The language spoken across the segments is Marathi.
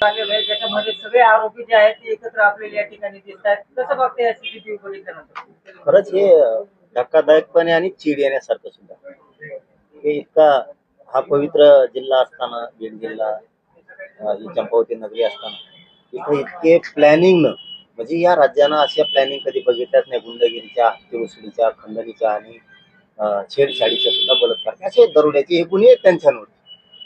खरच आहे. ज्याच्यामध्ये सगळे आरोपी जे आहेत ते एकत्र आपल्याला या ठिकाणी दिसत आहेत. कसं बघते या सीसीटीव्ही बघितल्यानंतर खरंच हे धक्कादायकपणे आणि चीड येण्यासारखं सुद्धा. हे इतका हा पवित्र जिल्हा असताना बीड जिल्हा ही चंपावती नगरी असताना इथं इतके प्लॅनिंग म्हणजे या राज्यानं अशा प्लॅनिंग कधी बघितल्याच नाही. गुंडगिरीच्या हत्तीवसुलीच्या खंडणीच्या आणि छेडछाडीच्या सुद्धा बलात्कार. असे दरोड्याचे हे गुन्हे त्यांच्यावर.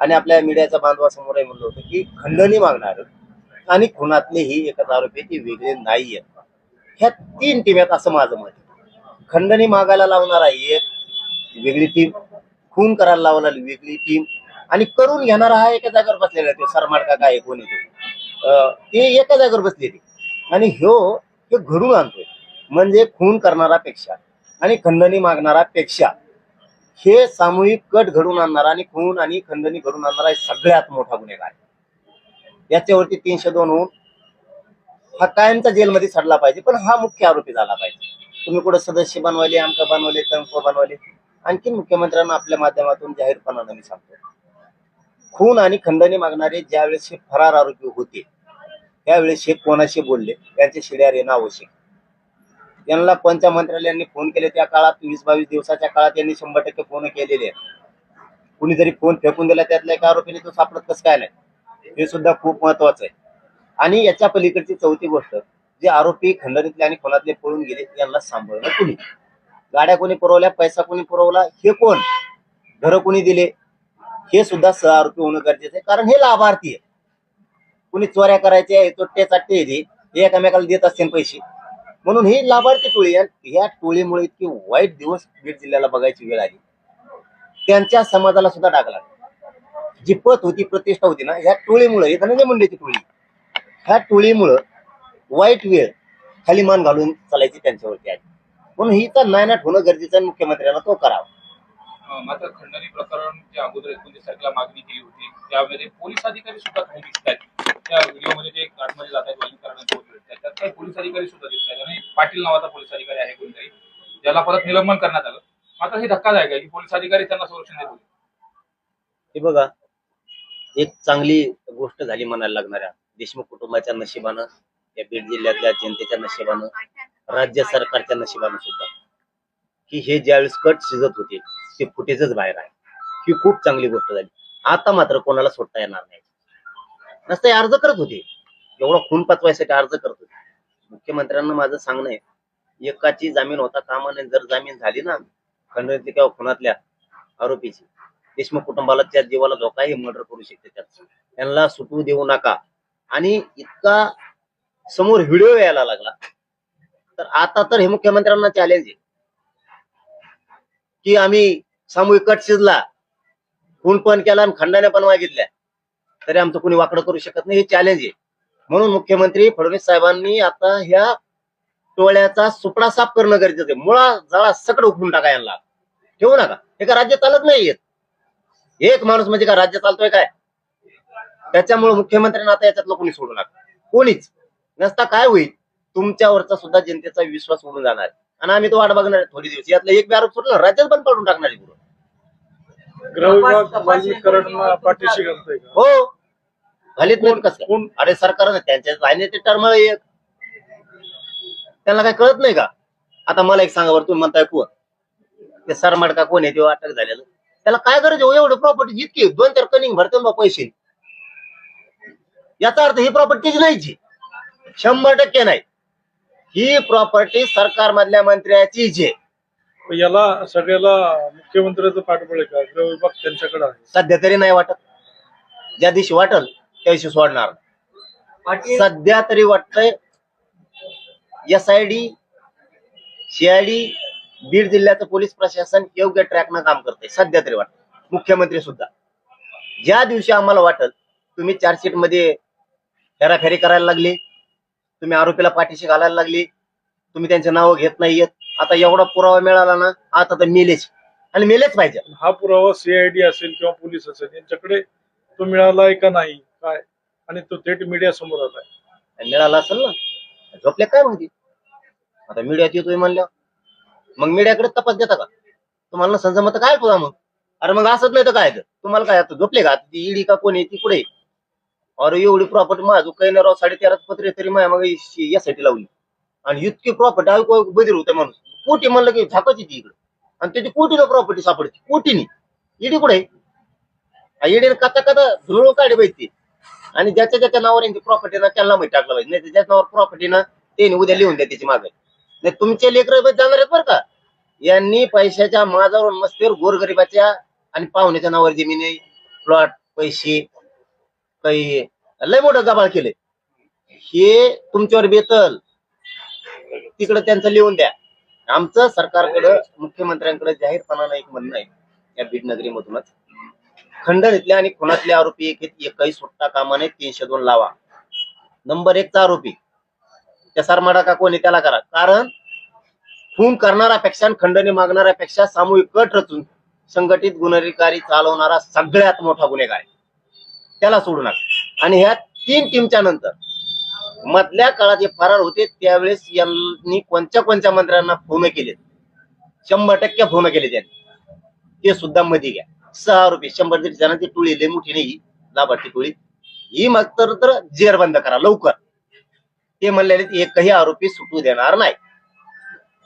आणि आपल्या मीडियाच्या बांधवासमोरही म्हणलं होतं की खंडणी मागणार आणि खुनातले ही एकच आरोपी ते वेगळे नाहीये ह्या तीन टीम आहेत असं माझं मत आहे. खंडणी मागायला लावणारा एक वेगळी टीम. खून करायला लावणारी वेगळी टीम. आणि करून घेणारा हा एका जागेवर बसलेला आहे तो सरमाड काय कोणी तो. अं, ते एका जागेवर बसलेली आणि ह्यो हे घडून आणतोय. म्हणजे खून करणारा पेक्षा आणि खंडणी मागणारा पेक्षा हे सामूहिक कट घडून आणणार आणि खून आणि खंडणी घडून आणणारा हे सगळ्यात मोठा गुन्हेगार आहे. याच्यावरती तीनशे दोन होऊन हा कायमचा जेलमध्ये सडला पाहिजे पण हा मुख्य आरोपी झाला पाहिजे. तुम्ही कुठं सदस्य बनवले आमका बनवले तंक बनवले आणखी मुख्यमंत्र्यांना आपल्या माध्यमातून जाहीरपणानं मी सांगतो. खून आणि खंडणी मागणारे ज्यावेळेस हे फरार आरोपी होते त्यावेळेस हे कोणाशी बोलले त्यांचे शिड्यार येणं आवश्यक. यांना पंचमंत्र्यालयांनी फोन केले? त्या काळात वीस बावीस दिवसाच्या काळात यांनी शंभर टक्के फोन केलेले कुणीतरी फोन फेकून दिला त्यातल्या एका आरोपीने तो सापडत कसं काय नाही? हे सुद्धा खूप महत्वाचं आहे. आणि याच्या पलीकडची चौथी गोष्ट जे आरोपी खंडणीतले आणि खोलातले पळून गेले यांना सांभाळणं कुणी? गाड्या कोणी पुरवल्या पैसा कोणी पुरवला हे कोण? घरं कोणी दिले? हे सुद्धा सह आरोपी होणं गरजेचं आहे कारण हे लाभार्थी आहे कुणी चोऱ्या करायच्या चोट्टे चाट्टे हे हे एकामेकाला देत असतील पैसे. म्हणून ही लाभार्थी टोळी या टोळीमुळे इतकी वाईट दिवस बीड जिल्ह्याला बघायची वेळ आली. त्यांच्या समाजाला सुद्धा डाग लागला. जी पत होती प्रतिष्ठा होती ना ह्या टोळीमुळे हे धनंजय मुंडेची टोळी. ह्या टोळीमुळं वाईट वेळ खाली मान घालून चालायची त्यांच्यावरती आली. म्हणून ही तर नायनाट होणं गरजेचं आहे मुख्यमंत्र्यांना तो करावा. मात्र खंडणी प्रकरण जे अगोदर एकोणतीस तारखेला मागणी केली होती त्यामध्ये पोलीस अधिकारी सुद्धा काही दिसत आहेत. त्या व्हिडिओमध्ये जे आतमध्ये जात आहेत वाहिनीकरणाचे त्याच्यात काही पोलीस अधिकारी सुद्धा दिसत आहेत. आणि पाटील नावाचा पोलीस अधिकारी आहे कोणतरी ज्याला परत निलंबन करण्यात आलं. मात्र हे धक्कादायक आहे की पोलीस अधिकारी त्यांना संरक्षण देत होते. हे बघा एक चांगली गोष्ट झाली म्हणायला लागणाऱ्या. देशमुख कुटुंबाच्या नशिबानं या बीड जिल्ह्यातल्या जनतेच्या नशिबानं राज्य सरकारच्या नशिबानं सुद्धा. की हे ज्यावेळेस कट शिजत होते ते फुटेजच बाहेर आहे. ही खूप चांगली गोष्ट झाली. आता मात्र कोणाला सोडता येणार नाही. नसते अर्ज करत होते. एवढा खून पचवायसाठी अर्ज करत होते. मुख्यमंत्र्यांना माझं सांगणं आहे. एकाची जामीन होता कामा नये. जर जामीन झाली ना खंडणीतली किंवा खुनातल्या आरोपीची देशमुख कुटुंबाला त्या जीवाला धोकाही मर्डर करू शकते त्यात त्यांना सुटू देऊ नका. आणि इतका समोर व्हिडिओ यायला लागला. तर आता तर हे मुख्यमंत्र्यांना चॅलेंज आहे. की आम्ही सामूहिक कट शिजला. खून पण केला आणि खंडाने पण मागितल्या. तरी आमचं कोणी वाकडं करू शकत नाही हे चॅलेंज आहे. म्हणून मुख्यमंत्री फडणवीस साहेबांनी आता ह्या टोळ्याचा सुपडा साफ करणं गरजेचं आहे. मुळा जळा सकड उखडून टाका यांना. ठेवू नका. हे का राज्य चालत नाहीयेत एक माणूस म्हणजे का राज्य चालतोय काय? त्याच्यामुळे मुख्यमंत्र्यांना आता याच्यातलं कोणी सोडू नका. कोणीच. नसता काय होईल तुमच्यावरचा सुद्धा जनतेचा विश्वास उडून जाणार आहे. आणि आम्ही तो वाट बघणार आहे थोडी दिवस. यातला एक बी आरोप सुटला राज्यात पण पडून टाकणार आहे पाठीशी घालतोय का? हो. घालीत नाही कसं? काय? कोण? अरे सरकारनं त्यांच्या आहे ते टर्म एक. त्यांना काय कळत नाही का? आता मला एक सांगा बरं तुम्ही म्हणताय कोण ते सरमाड का कोण आहे ते अटक झालेलं? त्याला काय गरज आहे हो? एवढं प्रॉपर्टी जितकी दोन चार कनिंग भरते बा पैसे. याचा अर्थ ही प्रॉपर्टीच नाहीची शंभर टक्के नाही. ही प्रॉपर्टी सरकार मधल्या मंत्र्याचीच आहे पण याला सगळ्याला मुख्यमंत्र्याचं पाठबळ आहे का? गृह विभाग त्यांच्याकडे आहे. सध्या तरी नाही वाटत. ज्या दिवशी वाटल त्या दिवशी सोडणार. पाटील सध्या तरी वाटतंय S I D CID Beed जिल्ह्याचं पोलीस प्रशासन योग्य ट्रॅकनं काम करतंय. सध्या तरी वाटत मुख्यमंत्री सुद्धा. ज्या दिवशी आम्हाला वाटल तुम्ही चार्जशीटमध्ये फेराफेरी करायला लागली. तुम्ही आरोपीला पाठीशी घालायला लागली. तुम्ही त्यांचे नाव घेत नाहीयेत. आता एवढा पुरावा मिळाला ना आता तर मेलेच. आणि मेलेच पाहिजे. हा पुरावा सीआयडी असेल किंवा पोलीस असेल यांच्याकडे तो मिळालाय का नाही काय? आणि तो थेट मीडिया समोर आलाय. मिळाला असेल ना झोपले काय म्हणते आता मीडियात येतोय म्हणल्या मग मीडियाकडे तपास देता का? तुम्हाला नसेल जमत काय तुला मग? अरे मग असंच नाही तर काय तर तुम्हाला काय आता झोपले का? ती ईडी का कोणी ती पुढे अरे एवढी प्रॉपर्टी माझं काही नाही राव साडेतेराच पत्रे तरी माझ्या मग यासाठी लावली. आणि इतकी प्रॉपर्टी ऐकू ऐकू बधीर होते माणूस. कोटी म्हणलं की झाकाची ती इकडे. आणि त्याची कोटीनं प्रॉपर्टी सापडते कोटीनी इडी कुठे इडीने कथा कथा धुळ काढे पाहिजे आणि ज्याच्या ज्याच्या नावावर यांची प्रॉपर्टी ना त्यांना माहिती टाकलं पाहिजे. नाही ज्याच्या नावावर प्रॉपर्टी ना त्यांनी उद्या लिहून द्या त्याची मागे. नाही तुमचे लेकर जाणार आहेत बरं का? यांनी पैशाच्या माझावर मस्तीवर गोरगरिबाच्या आणि पाहुण्याच्या नावावर जमिनी प्लॉट पैसे काही लय मोठं गबाळ केले हे तुमच्यावर बेतल. तिकडे त्यांचं लिहून द्या. आमचं सरकारकडं मुख्यमंत्र्यांकडे जाहीरपणानं एक म्हणणं आहे. या बीड नगरीमधूनच खंडणीतले आणि खुनातले आरोपी एक एकही सुट्टा कामाने तीनशे दोन लावा. नंबर एकचा आरोपी. त्या सरमाडा का कोणी त्याला करा? कारण खून करणाऱ्यापेक्षा आणि खंडणी मागणाऱ्यापेक्षा सामूहिक कट रचून संघटित गुन्हेगारी चालवणारा सगळ्यात मोठा गुन्हेगार आहे. त्याला सोडू नका आणि ह्या तीन टीमच्या नंतर मधल्या काळात जे फरार होते त्यावेळेस यांनी कोणत्या कोणत्या मंत्र्यांना फोन केले? शंभर टक्के फोन केले त्यांनी. ते सुद्धा मध्ये घ्या. सहा आरोपी शंभर दीड जणांची टोळी लय मोठी नाही लाभार्थी टोळी. ही मग तर तर जेरबंद करा लवकर. ते म्हणलेले एकही आरोपी सुटू देणार नाही.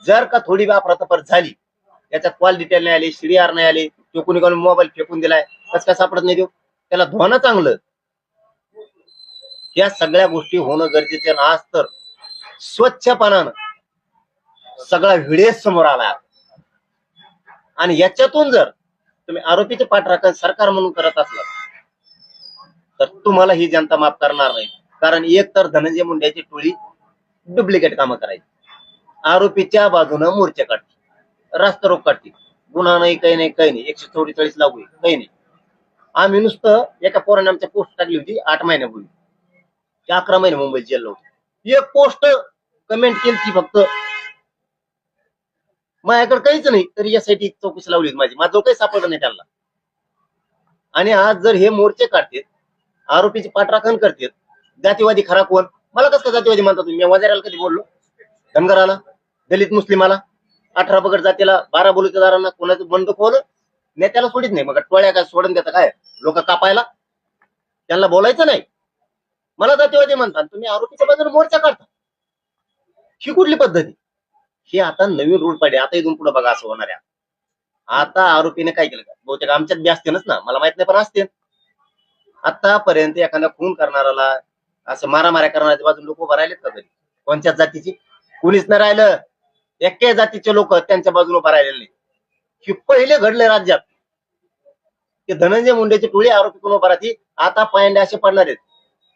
जर का थोडी वापरातपर झाली त्याच्यात कॉल डिटेल नाही आले सीडीआर नाही आले तो कोणी कोणी मोबाईल फेकून दिलाय कसं काय सापडत नाही देऊ त्याला धुवानं चांगलं. या सगळ्या गोष्टी होणं गरजेचे आज तर स्वच्छपणानं सगळा विडेस समोर आला. आणि याच्यातून जर तुम्ही आरोपीचे पाठराखण सरकार म्हणून करत असला तर तुम्हाला ही जनता माफ करणार नाही. कारण एक तर धनंजय मुंड्याची टोळी डुप्लिकेट कामं करायची. आरोपीच्या बाजूनं मोर्चे काढते रास्ता रोग काढते गुन्हा नाही काही नाही काही नाही. एकशे चौवेचाळीस लागू काही नाही. आम्ही नुसतं एका पोराने आमच्या पोस्ट टाकली होती आठ महिन्यापूर्वी. ते अकरा महिने मुंबईत जेल होते. एक पोस्ट कमेंट केली ती फक्त. माझ्याकडे काहीच नाही तरी यासाठी चौकशी लावली माझी. माझं काही सापडलं नाही त्यांना. आणि आज जर हे मोर्चे काढतात आरोपीचे पाठराखण करतात जातीवादी खरा कोण? मला कसं जातीवादी म्हणता तुम्ही? मी वजाराला कधी बोललो? धनगराला? दलित मुस्लिमाला? अठरा पगड जातीला बारा बोलुतेदारांना कोणाचं बंद खोल नेत्याला सोडित नाही मग टोळ्या काय सोडून देता काय? लोक कापायला? त्यांना बोलायचं नाही. मला जातीवादी म्हणतात तुम्ही आरोपीच्या बाजूने मोर्चा काढता. ही कुठली पद्धती? हे आता नवीन रूल पाहिजे आता इथून पुढे बघा असं होणार आहे आता आरोपीने काय केलं? का बहुतेक आमच्यात बी असतीलच ना मला माहीत नाही पण असते. आतापर्यंत एखादा खून करणाराला असं मारामाऱ्या करणाऱ्या बाजून लोक उभं राहिलेत का कधी? कोणत्याच जातीची? कुणीच नाही राहिलं. एक्या जातीचे लोक त्यांच्या बाजूने उभं राहिलेले. नाही हे पहिले घडले राज्यात. ते धनंजय मुंडेचे टोळी आरोपी कोण आता पायंडे असे पडणार आहेत.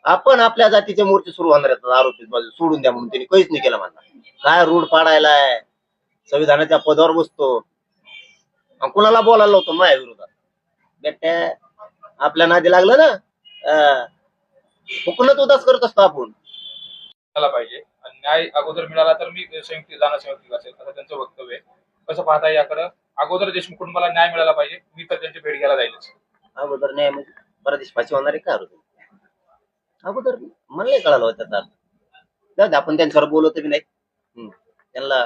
आपण आपल्या जातीचे मोर्चे सुरू होणार आहेत. आरोपी बाजू सोडून द्या म्हणून त्यांनी काहीच नाही केलं म्हणणार. काय रूढ पाडायलाय? संविधानाच्या पदावर बसतो. कुणाला बोलायला होतो माझ्या विरोधात. बेट्या आपल्या नादी लागलं ना? अं, उदास करत असतो आपण. झाला पाहिजे. आणि न्याय अगोदर मिळाला तर मी संयुक्त जाणं संयुक्त असेल असं त्यांचं वक्तव्य आहे. कसं पाहता याकडं? अगोदर देशमुख कुटुंबाला न्याय मिळाला पाहिजे. मी तर त्यांची भेट घ्यायला अगोदर न्याय म्हणजे परदेश फाशी होणार आहे का आरोपी अगोदर मला नाही कळालं होतं त्याचा अर्थ. आपण त्यांच्यावर बोलवतो बी नाही. त्यांना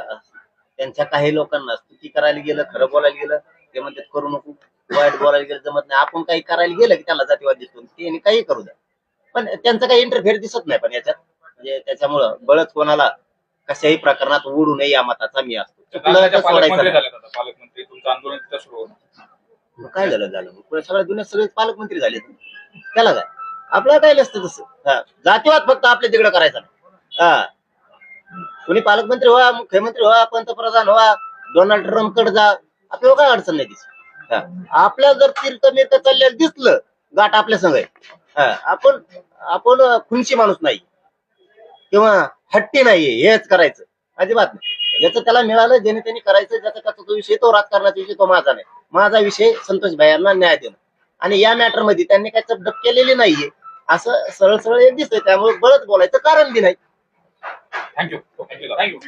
त्यांच्या काही लोकांना स्तुती करायला गेलं खरं बोलायला गेलं ते म्हणतात करू नको वाईट बोलायला गेलं जमत नाही. आपण काही करायला गेलं की त्याला जातीवाद दिसतो ते काही करू द्या. पण त्यांचं काही इंटरफेअर दिसत नाही पण याच्यात. म्हणजे त्याच्यामुळं बळच कोणाला कशाही प्रकरणात ओढू नये या मताचा मी असतो. चुकलं सोडायचं मग काय झालं झालं? मग पुढे सगळ्या जुन्या सगळे पालकमंत्री झाले त्याला काय? आपल्याला काय नसतं तसं? हा. जातीवाद फक्त आपल्या तिकडे करायचा. हा. कुणी पालकमंत्री व्हा मुख्यमंत्री व्हा पंतप्रधान व्हा डोनाल्ड ट्रम्पकडे जा. आपल्याला काय अडचण नाही दिसत हा. आपल्या जर तीर्थ मिर्थ चाललेलं दिसलं गाठ आपल्या संग आहे. हा. आपण आपण खुनशी माणूस नाही. किंवा हट्टी नाहीये हेच करायचं. अजिबात नाही. ज्याचं त्याला मिळालं ज्याने त्यांनी करायचं ज्याचा त्याचा तो विषय तो राजकारणाचा विषय तो माझा नाही. माझा विषय संतोष भाईंना न्याय देणं. आणि या मॅटरमध्ये त्यांनी काही चपडप केलेली नाहीये. असं सरळ सरळ एक दिसतंय. त्यामुळे बळच बोलायचं कारण बी नाही. Thank you thank you